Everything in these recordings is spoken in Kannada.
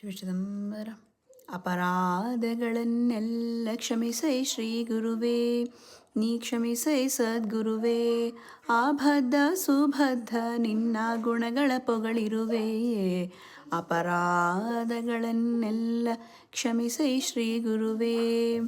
ಶಿವಚಿದಂಬರ ಅಪರಾಧಗಳನ್ನೆಲ್ಲ ಕ್ಷಮಿಸೈ ಶ್ರೀ ಗುರುವೇ ನೀ ಕ್ಷಮಿಸೈ ಸದ್ಗುರುವೇ ಆಬದ್ಧ ಸುಬದ್ಧ ನಿನ್ನ ಗುಣಗಳ ಪೊಗಳಿರುವೆ. ಅಪರಾಧಗಳನ್ನೆಲ್ಲ ಕ್ಷಮಿಸೈ ಶ್ರೀ ಗುರುವೇ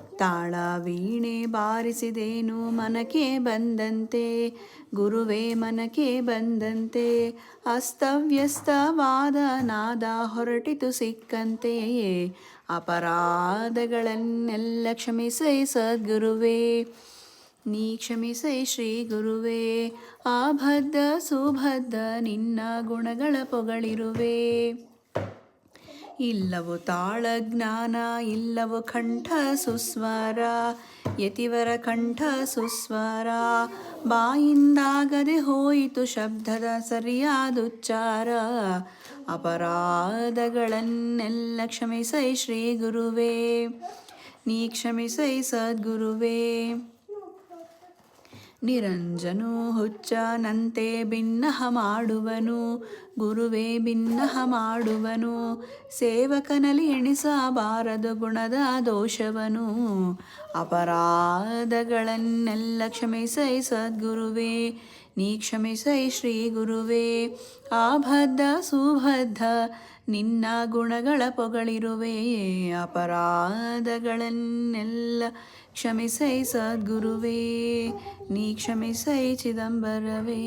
ತಾಳ ವೀಣೆ ಬಾರಿಸಿದೇನು ಮನಕೆ ಬಂದಂತೆ? ಗುರುವೇ ಮನಕೆ ಬಂದಂತೆ? ಅಸ್ತವ್ಯಸ್ತವಾದ ನಾದ ಹೊರಟಿತು ಸಿಕ್ಕಂತೆಯೇ? ಅಪರಾಧಗಳನ್ನೆಲ್ಲ ಕ್ಷಮಿಸೈ ಸದ್ಗುರುವೇ. ನೀ ಕ್ಷಮಿಸೈ ಶ್ರೀ ಗುರುವೇ ಆಭದ್ದ ಸುಭದ್ದ ನಿನ್ನ ಗುಣಗಳ ಪೊಗಳಿರುವೆ. ಇಲ್ಲವು ತಾಳ ಜ್ಞಾನ, ಇಲ್ಲವೋ ಕಂಠ ಸುಸ್ವರ, ಯತಿವರ ಕಂಠ ಸುಸ್ವರ. ಬಾಯಿಂದಾಗದೆ ಹೋಯಿತು ಶಬ್ದದ ಸರಿಯಾದುಚ್ಚಾರ. ಅಪರಾಧಗಳನ್ನೆಲ್ಲ ಕ್ಷಮಿಸೈ ಶ್ರೀ ಗುರುವೇ, ನೀ ಕ್ಷಮಿಸೈ ಸದ್ಗುರುವೇ. ನಿರಂಜನು ಹುಚ್ಚನಂತೆ ಭಿನ್ನಹ ಮಾಡುವನು ಗುರುವೇ ಭಿನ್ನಹ ಮಾಡುವನು ಸೇವಕನಲ್ಲಿ ಎಣಿಸಬಾರದು ಗುಣದ ದೋಷವನು. ಅಪರಾಧಗಳನ್ನೆಲ್ಲ ಕ್ಷಮಿಸೈ ಸದ್ಗುರುವೇ ನೀ ಕ್ಷಮಿಸೈ ಶ್ರೀ ಗುರುವೇ. ಆಬದ್ಧ ಸುಬದ್ಧ ನಿನ್ನ ಗುಣಗಳ ಪೊಗಳಿರುವೆ. ಅಪರಾಧಗಳನ್ನೆಲ್ಲ ಕ್ಷಮಿಸೈ ಸದ್ಗುರುವೇ. ನೀ ಕ್ಷಮಿಸೈ ಚಿದಂಬರವೇ.